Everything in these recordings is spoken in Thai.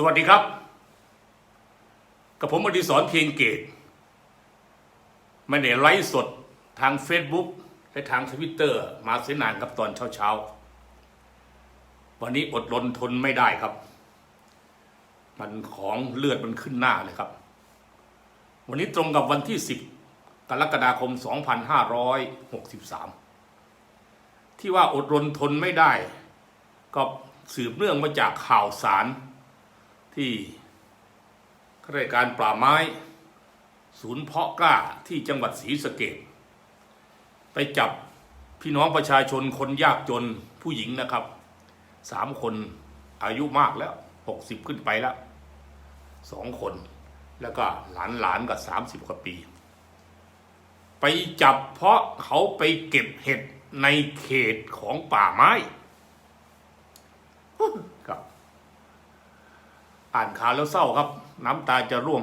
สวัสดีครับ กับผมอดิศรเพียงเกตไม่ได้ไลฟ์สดทาง Facebook และทางทวิตเตอร์มาเสียนานครับตอนเช้าๆ วันนี้อดรนทนไม่ได้ครับ มันของเลือดมันขึ้นหน้าเลยครับ วันนี้ตรงกับวันที่ 10 กรกฎาคม 2563 ที่ว่าอดรนทนไม่ได้ ก็สืบเนื่องมาจากข่าวสาร ที่ข้าราชการป่าไม้ ศูนย์เพาะกล้าที่จังหวัดศรีสะเกดไปจับพี่น้องประชาชนคนยากจนผู้หญิงนะครับสามคนอายุมากแล้วหกสิบขึ้นไปแล้วสองคน แล้วก็หลานหลานๆก็สามสิบกว่าปี ไปจับเพราะเขาไปเก็บเห็ดในเขตของป่าไม้ครับ อ่านข่าวแล้วเศร้าครับ น้ำตาจะร่วง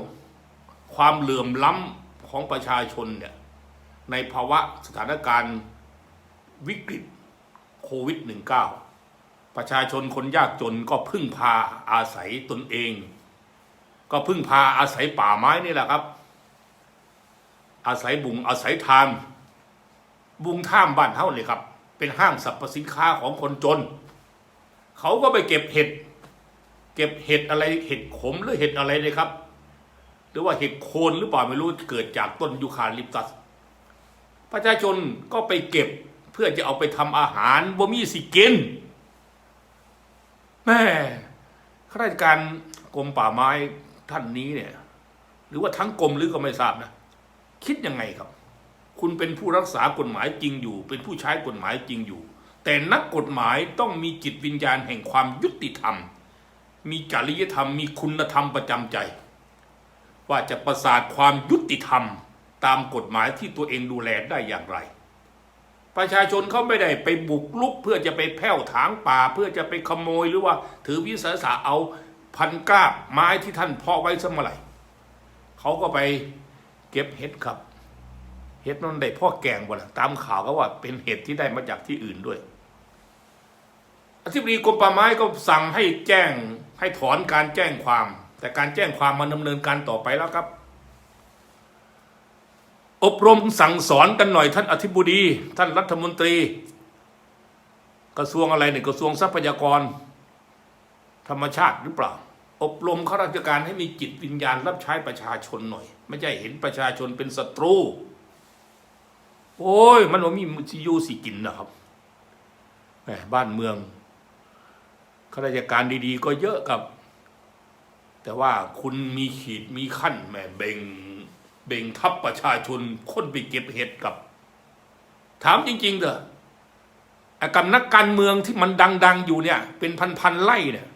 ความเหลื่อมล้ำของประชาชนเนี่ยในภาวะสถานการณ์วิกฤตโควิด -19 ประชาชนคนยากจนก็พึ่งพาอาศัยตนเอง ก็พึ่งพาอาศัยป่าไม้นี่แหละครับ อาศัยบุงอาศัยทามบุงท่ามบ้านเท่าเลยครับ เป็นห้างสรรพสินค้าของคนจน เขาก็ไปเก็บเห็ด เก็บเห็ดอะไรเห็ดขมหรือเห็ดอะไรเลยครับ หรือว่าเห็ดโคนหรือเปล่าไม่รู้เกิดจากต้นยูคาลิปตัส ประชาชนก็ไปเก็บเพื่อจะเอาไปทำอาหารบ่มีสิกินแม่ข้าราชการกรมป่าไม้ท่านนี้เนี่ย หรือว่าทั้งกรมหรือก็ไม่ทราบนะ คิดยังไงครับ คุณเป็นผู้รักษากฎหมายจริงอยู่ เป็นผู้ใช้กฎหมายจริงอยู่ แต่นักกฎหมายต้องมีจิตวิญญาณแห่งความยุติธรรม มีจริยธรรมมีคุณธรรมประจำใจ ว่าจะประสาทความยุติธรรมตามกฎหมายที่ตัวเองดูแลได้อย่างไร ประชาชนเขาไม่ได้ไปบุกลุก เพื่อจะไปแผ่วถางป่า เพื่อจะไปขโมยหรือว่าถือวิสาสะเอาพันก้าไม้ที่ท่านเพาะไว้สมัยเขาก็ไปเก็บเห็ดครับ เห็ดนั่นได้พ่อแกงบ่ล่ะตามข่าวก็ว่าเป็นเห็ดที่ได้มาจากที่อื่นด้วยอธิบดีกรมป่าไม้ก็สั่งให้แจ้ง ให้ถอนการแจ้งความ แต่การแจ้งความมันดำเนินการต่อไปแล้วครับ อบรมสั่งสอนกันหน่อยท่านอธิบดี ท่านรัฐมนตรี กระทรวงอะไรเนี่ยกระทรวงทรัพยากร ธรรมชาติหรือเปล่า อบรมข้าราชการให้มีจิตวิญญาณรับใช้ประชาชนหน่อย ไม่ใช่เห็นประชาชนเป็นศัตรูโอ้ย มันว่ามีสิอยูสิกินนะครับบ้านเมือง ข้าราชการดีๆ ก็เยอะกับ แต่ว่าคุณมีขีดมีขั้นแหมเบ่งเบ่งทับประชาชนคนไปเก็บเห็ดกับ ถามจริง ๆเถอะไอ้กับนักการเมืองที่มันดัง ๆ อยู่เนี่ย เป็นพันๆไร่เนี่ย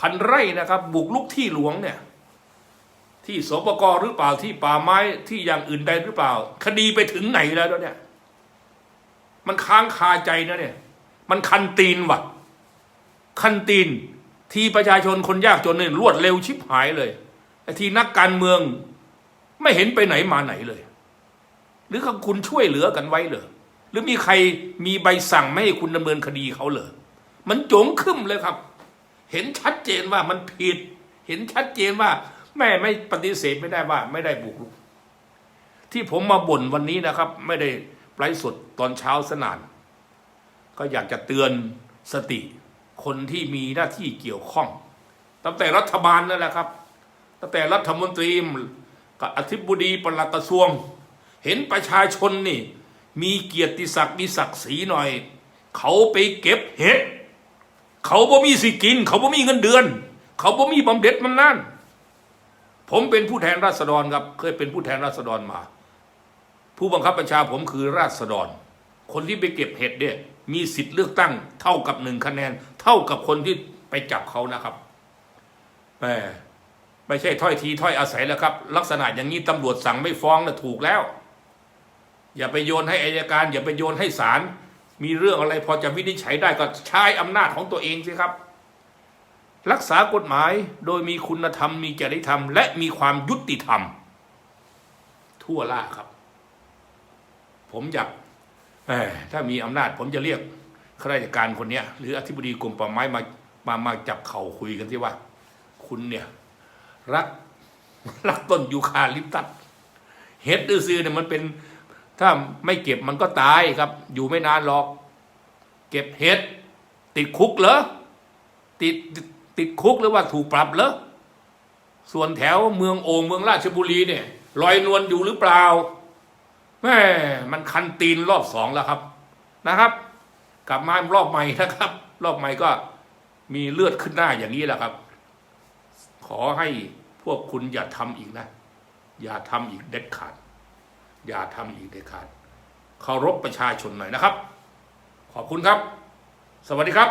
พันไร่นะครับ บุกลุกที่หลวงเนี่ย ที่สปกหรือเปล่าที่ป่าไม้ที่อย่างอื่นใดหรือเปล่า คดีไปถึงไหนแล้วเนี่ย มันค้างคาใจนะเนี่ย มันคันตีนว่ะ คันตีน ที่ประชาชนคนยากจนเนี่ยรวดเร็วชิบหายเลยไอ้ที่นักการเมืองไม่เห็นไปไหนมาไหนเลย หรือคุณช่วยเหลือกันไว้เหรอหรือมีใครมีใบสั่งไม่ให้คุณดำเนินคดีเขาเหรอมันโจงขึ้นเลยครับ เห็นชัดเจนว่ามันผิด เห็นชัดเจนว่า แม่ไม่ปฏิเสธไม่ได้ว่า ไม่ได้บุกรุกที่ผมมาบ่นวันนี้นะครับ ไม่ได้ไลฟ์สดตอนเช้าสนาน ก็อยากจะเตือนสติ คนที่มีหน้าที่เกี่ยวข้อง ตั้งแต่รัฐบาลนั่นแหละครับ ตั้งแต่รัฐมนตรีกับอธิบดีปลัดกระทรวง เห็นประชาชนนี่ มีเกียรติศักดิ์มีศักดิ์ศรีหน่อย เขาไปเก็บเห็ดเขาบ่มีสิกิน เขาบ่มีเงินเดือน เขาบ่มีบำเหน็จมันนั่นผมเป็นผู้แทนราษฎรครับ เคยเป็นผู้แทนราษฎรมา ผู้บังคับบัญชาผมคือราษฎร คนที่ไปเก็บเห็ดเนี่ย มีสิทธิ์เลือกตั้ง เท่ากับหนึ่งคะแนน เท่ากับคนที่ไปจับเขานะครับแหมไม่ใช่ถ้อยทีถ้อยอาศัยแล้วครับ ลักษณะอย่างนี้ตำรวจสั่งไม่ฟ้องนะถูกแล้ว อย่าไปโยนให้อายการ อย่าไปโยนให้ศาลมีเรื่องอะไรพอจะวินิจฉัยได้ก็ใช้อำนาจของตัวเองสิครับ รักษากฎหมายโดยมีคุณธรรม มีจริยธรรม และมีความยุติธรรม ทั่วล่าครับ ผมอยาก ถ้ามีอำนาจผมจะเรียกข้าราชการคนเนี้ยหรืออธิบดีกรมป่าไม้มามามาจับเข่าคุยกันที่ว่า คุณเนี่ยรักรักต้นยูคาลิปตัสเห็ดซื่อๆเนี่ยมันเป็น ถ้าไม่เก็บมันก็ตายครับ อยู่ไม่นานหรอก เก็บเห็ดติดคุกเหรอติดติดติดคุกหรือว่าถูกปรับเหรอส่วนแถวเมืองโอ่งเมืองราชบุรีเนี่ยลอยนวลอยู่หรือเปล่า แม่มันคันตีนรอบสองแล้วครับนะครับ กลับมารอบใหม่นะครับ รอบใหม่ก็มีเลือดขึ้นหน้าอย่างนี้แหละครับ ขอให้พวกคุณอย่าทำอีกนะ อย่าทำอีกเด็ดขาด อย่าทำอีกเด็ดขาดเคารพประชาชนหน่อยนะครับ ขอบคุณครับ สวัสดีครับ